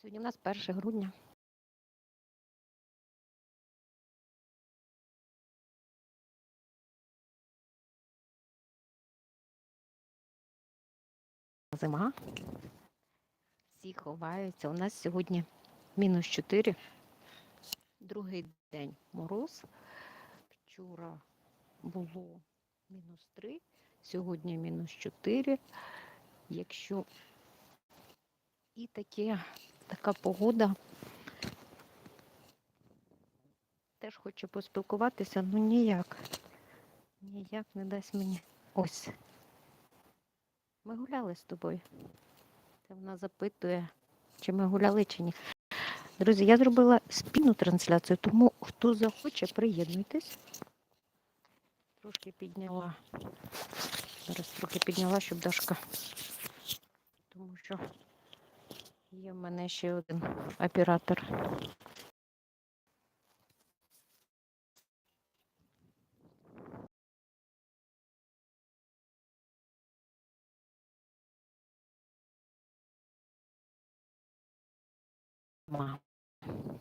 Сьогодні у нас 1 грудня. Зима. Всі ховаються. У нас сьогодні мінус 4. Другий день мороз. Вчора було мінус 3, сьогодні мінус 4. Якщо і таке, така погода, теж хочу поспілкуватися, ну ніяк. Ніяк не дасть мені. Ось. Ми гуляли з тобою. Це вона запитує, чи ми гуляли, чи ні. Друзі, я зробила спільну трансляцію, тому хто захоче, приєднуйтесь. Трошки підняла. Зараз трохи підняла, щоб Дашка. Тому що є в мене ще один оператор.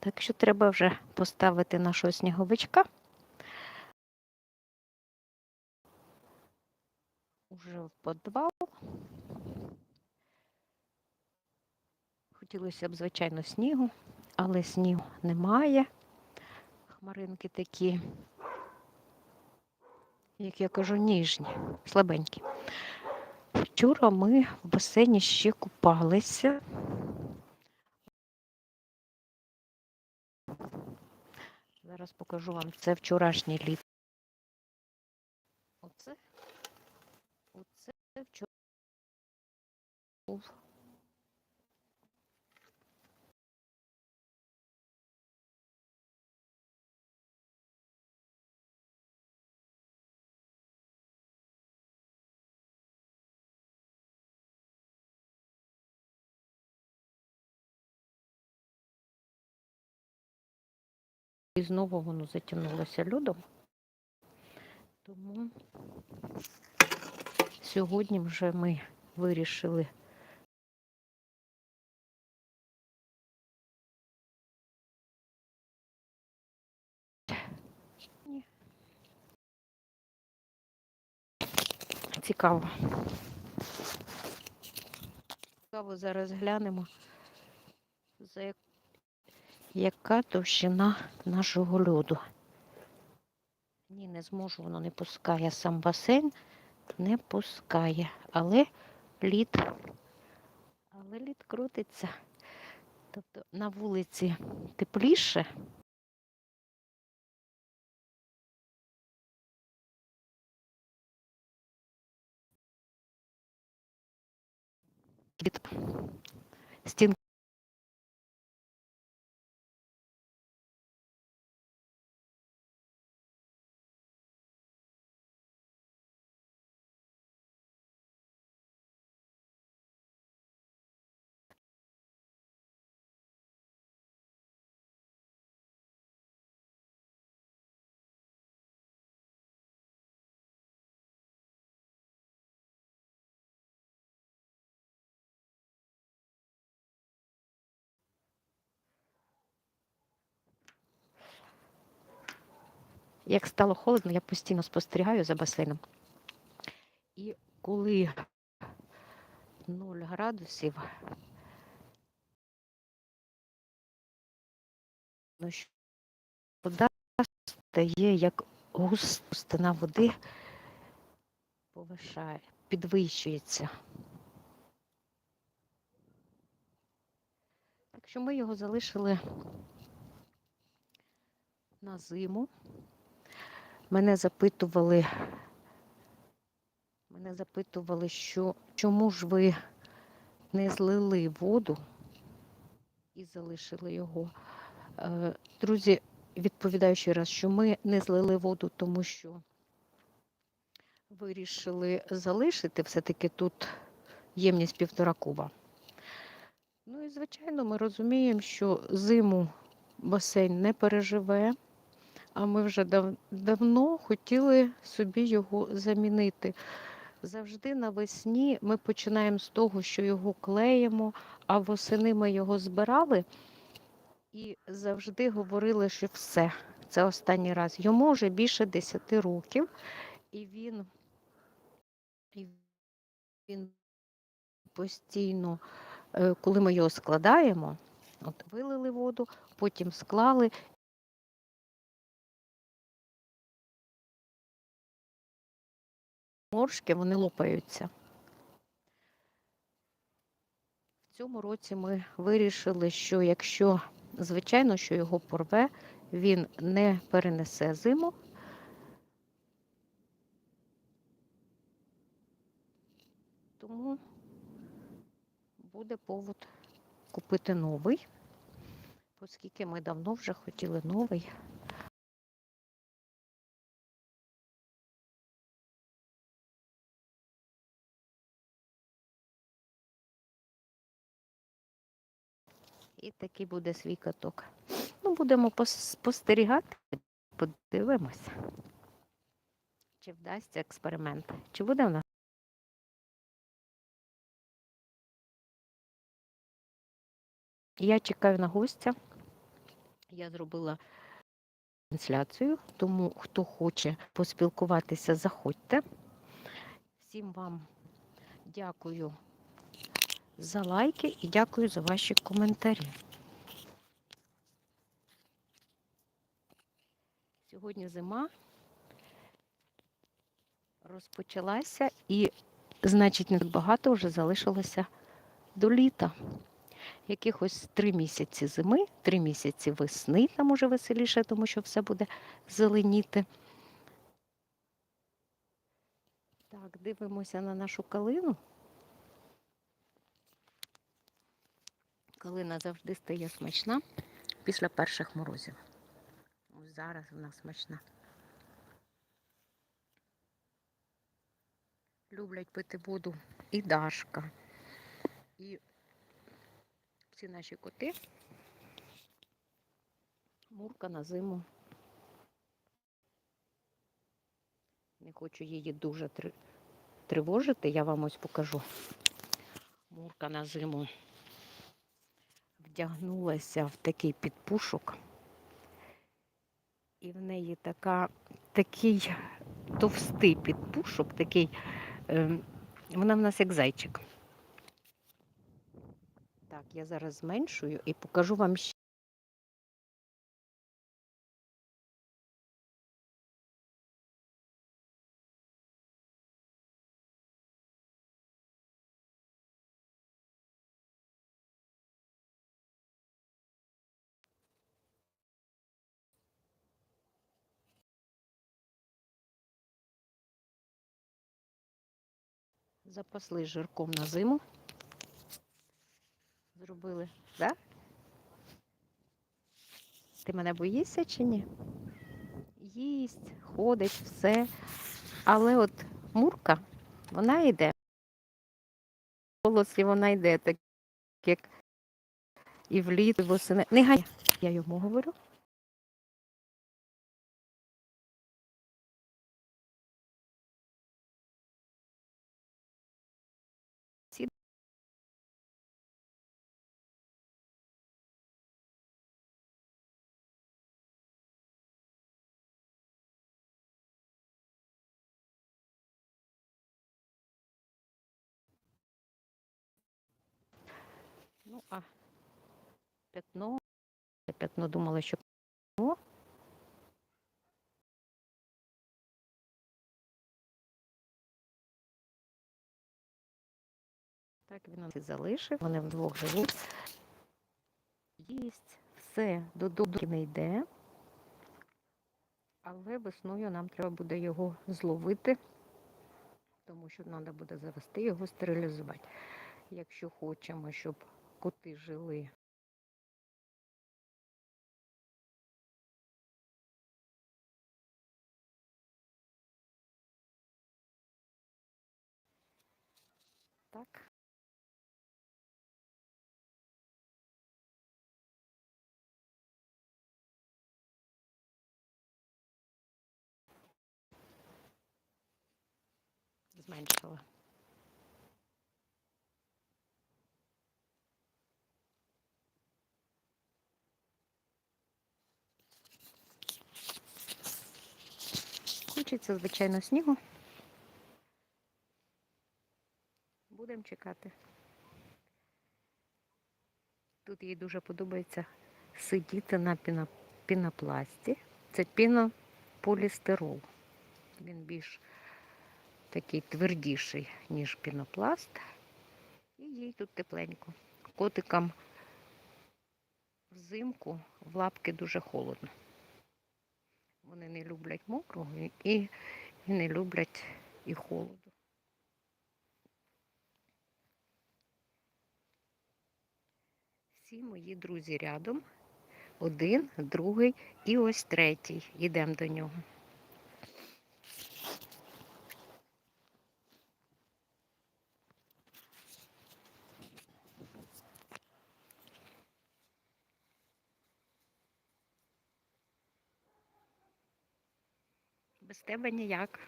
Так що треба вже поставити нашого сніговичка. Уже в підвал. Хотілося б, звичайно, снігу, але снігу немає. Хмаринки такі, як я кажу, ніжні, слабенькі. Вчора ми в басейні ще купалися. Зараз покажу вам це вчорашнє літо. Оце, оце вчора був. І знову воно затягнулося льодом. Тому сьогодні вже ми вирішили Цікаво. Цікаво, зараз глянемо, за як- яка товщина нашого льоду. Ні, не зможу, воно не пускає. Сам басейн не пускає. Але лід, але лід крутиться. Тобто на вулиці тепліше. Від стін Як стало холодно, я постійно спостерігаю за басейном. І коли 0 градусів, ну, вода стає як густина води повишає, підвищується. Так що ми його залишили на зиму. Мене запитували, мене запитували, що чому ж ви не злили воду і залишили його. Е, Друзі, відповідаю ще раз, що ми не злили воду, тому що вирішили залишити все-таки тут ємність півтора куба. Ну і звичайно, ми розуміємо, що зиму басейн не переживе. А ми вже дав, давно хотіли собі його замінити. Завжди навесні ми починаємо з того, що його клеїмо, а восени ми його збирали і завжди говорили, що все, це останній раз. Йому вже більше 10 років, і він, і він постійно, е, коли ми його складаємо, от вилили воду, потім склали. Моршки вони лопаються. В цьому році ми вирішили, що якщо, звичайно, що його порве, він не перенесе зиму. Тому буде повод купити новий, оскільки ми давно вже хотіли новий. І такий буде свій каток. Ну, будемо спостерігати, подивимося, чи вдасться експеримент. Чи буде в нас? Я чекаю на гостя. Я зробила трансляцію, тому хто хоче поспілкуватися, заходьте. Всім вам дякую за лайки і дякую за ваші коментарі. Сьогодні зима розпочалася і, значить, не так багато вже залишилося до літа. Якихось три місяці зими, три місяці весни, там уже веселіше, тому що все буде зеленіти. Так, дивимося на нашу калину. Калина завжди стає смачна після перших морозів. Ось зараз вона смачна. Люблять пити воду і Дашка, і всі наші коти. Мурка на зиму. Не хочу її дуже тривожити, я вам ось покажу. Мурка на зиму вдягнулася в такий підпушок. І в неї така, такий товстий підпушок, такий, е, вона в нас як зайчик. Так, я зараз зменшую і покажу вам ще. Запасли жирком на зиму. Зробили, так? Да? Ти мене боїшся чи ні? Їсть, ходить, все. Але от мурка, вона йде. В голосі вона йде, так як і вліт, і восени. Не гай, я йому говорю. Ну, а пятно, пятно думала, що пятно. Так він і залишив, вони вдвох живуть. Їсть, все, додому не йде. Але весною нам треба буде його зловити, тому що треба буде завести його стерилізувати. Якщо хочемо, щоб коти жили так. зменшила. Хочеться, звичайно, снігу. Будемо чекати. Тут їй дуже подобається сидіти на пінопласті. Це пінополістирол. Він більш такий твердіший, ніж пінопласт. І їй тут тепленько. Котикам взимку в лапки дуже холодно. Вони не люблять мокрого і, і не люблять і холоду. Всі мої друзі рядом. Один, другий і ось третій. Йдемо до нього. Тебе ніяк.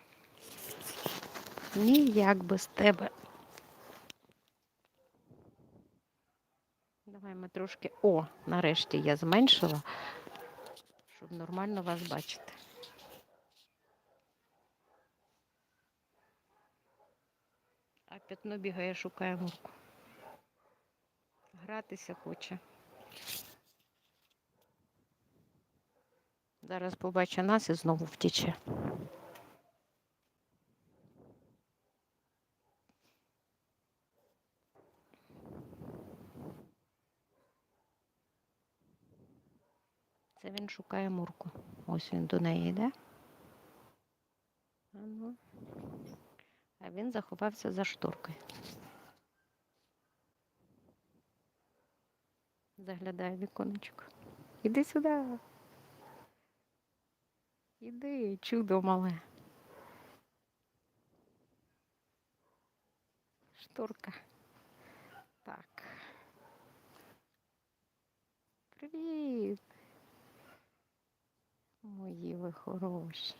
Ніяк без тебе. Давай ми трошки. О, нарешті я зменшила, щоб нормально вас бачити. А п'ятно бігає, шукає мурку. Гратися хоче. Зараз побачить нас і знову втіче. Це він шукає мурку. Ось він до неї йде. А. Він заховався за шторкою. Заглядає віконечко. Іди сюди. Іди, чудо мале. Шторка. Так. Привіт. Мої ви хороші.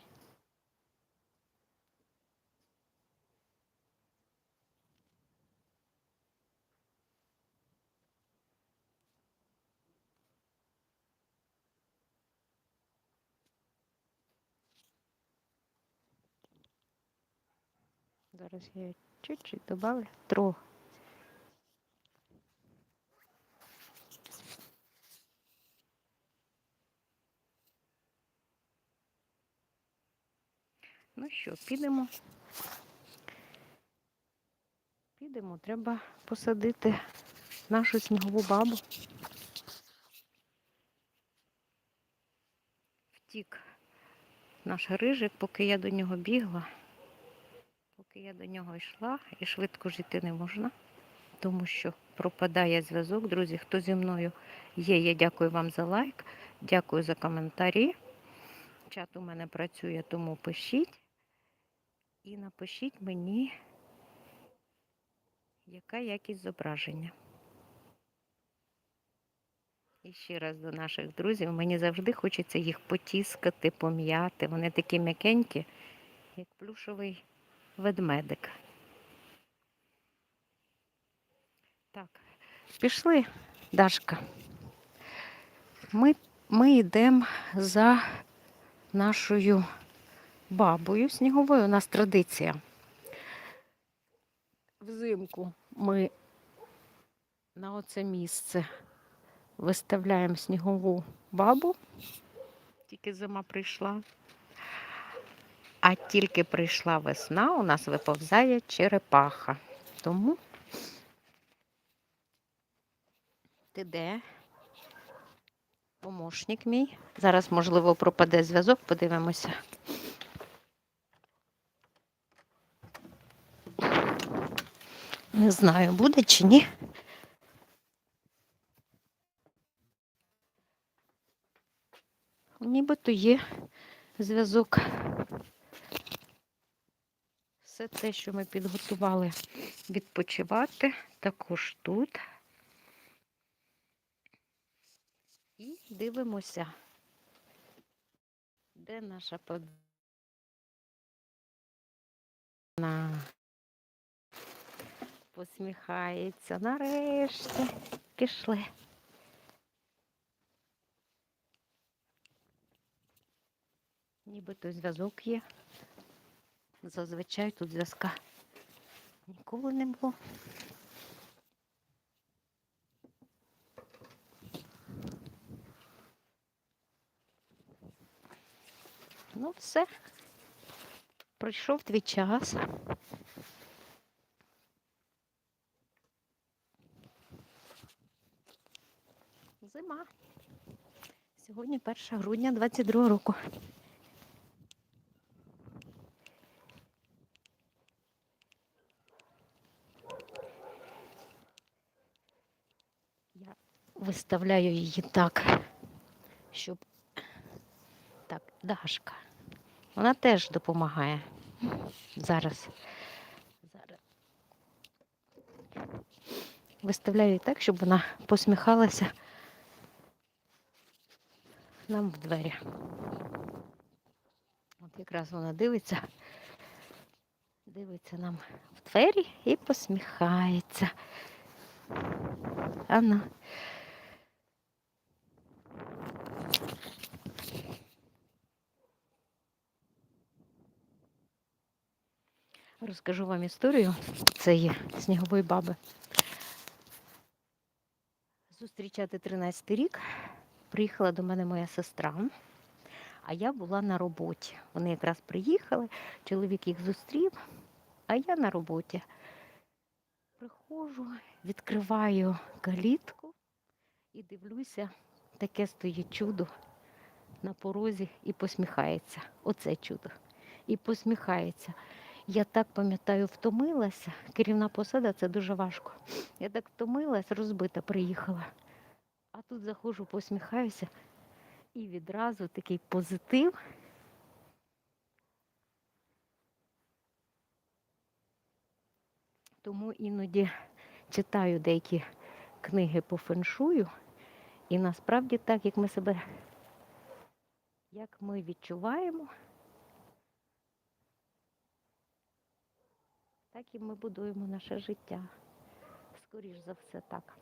Зараз я чуть-чуть добавлю. Трохи. Ну що, підемо. Підемо, треба посадити нашу снігову бабу. Втік наш рижик, поки я до нього бігла, поки я до нього йшла, і швидко жити не можна, тому що пропадає зв'язок. Друзі, хто зі мною є, я дякую вам за лайк, дякую за коментарі. Чат у мене працює, тому пишіть. І напишіть мені, яка якість зображення. І ще раз до наших друзів. Мені завжди хочеться їх потіскати, пом'яти. Вони такі м'якенькі, як плюшовий ведмедик. Так, пішли, Дашка. Ми, ми йдемо за нашою бабою сніговою. У нас традиція. Взимку ми на оце місце виставляємо снігову бабу, тільки зима прийшла. А тільки прийшла весна, у нас виповзає черепаха. Тому ти де? Помощник мій. Зараз, можливо, пропаде зв'язок, подивимося. Не знаю, буде чи ні. Нібито є зв'язок. Все те, що ми підготували відпочивати, також тут. І дивимося, де наша подна. посміхається. Нарешті пішли. Нібито зв'язок є. Зазвичай тут зв'язка ніколи не було. Ну, все. Пройшов твій час. Зима. Сьогодні 1 грудня 22 року. Я виставляю її так, щоб так, Дашка. Вона теж допомагає. Зараз. Зараз. Виставляю її так, щоб вона посміхалася нам в двері. От якраз вона дивиться, дивиться нам в двері і посміхається. Анна. Розкажу вам історію цієї снігової баби. Зустрічати 13 рік приїхала до мене моя сестра, а я була на роботі. Вони якраз приїхали, чоловік їх зустрів, а я на роботі. Приходжу, відкриваю калітку і дивлюся, таке стоїть чудо на порозі і посміхається. Оце чудо. І посміхається. Я так пам'ятаю, втомилася. Керівна посада це дуже важко. Я так втомилась, розбита приїхала. А тут заходжу, посміхаюся, і відразу такий позитив. Тому іноді читаю деякі книги по феншую, і насправді так, як ми себе, як ми відчуваємо, так і ми будуємо наше життя. Скоріш за все так.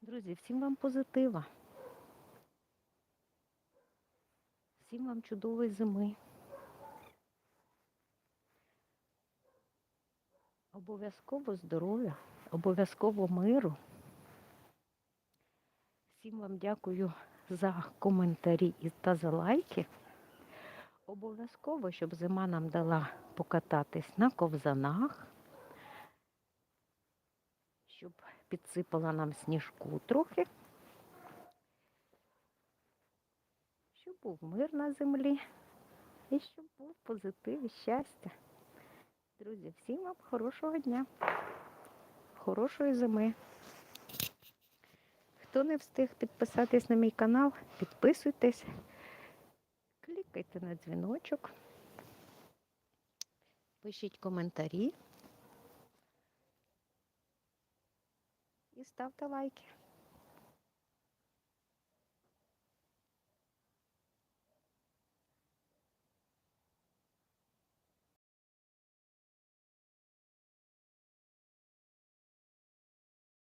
Друзі, всім вам позитива. Всім вам чудової зими. Обов'язково здоров'я, обов'язково миру. Всім вам дякую за коментарі та за лайки. Обов'язково, щоб зима нам дала покататись на ковзанах, щоб підсипала нам сніжку трохи, щоб був мир на землі і щоб був позитив і щастя. Друзі, всім вам хорошого дня, хорошої зими. Хто не встиг підписатись на мій канал, підписуйтесь, клікайте на дзвіночок, пишіть коментарі і ставте лайки.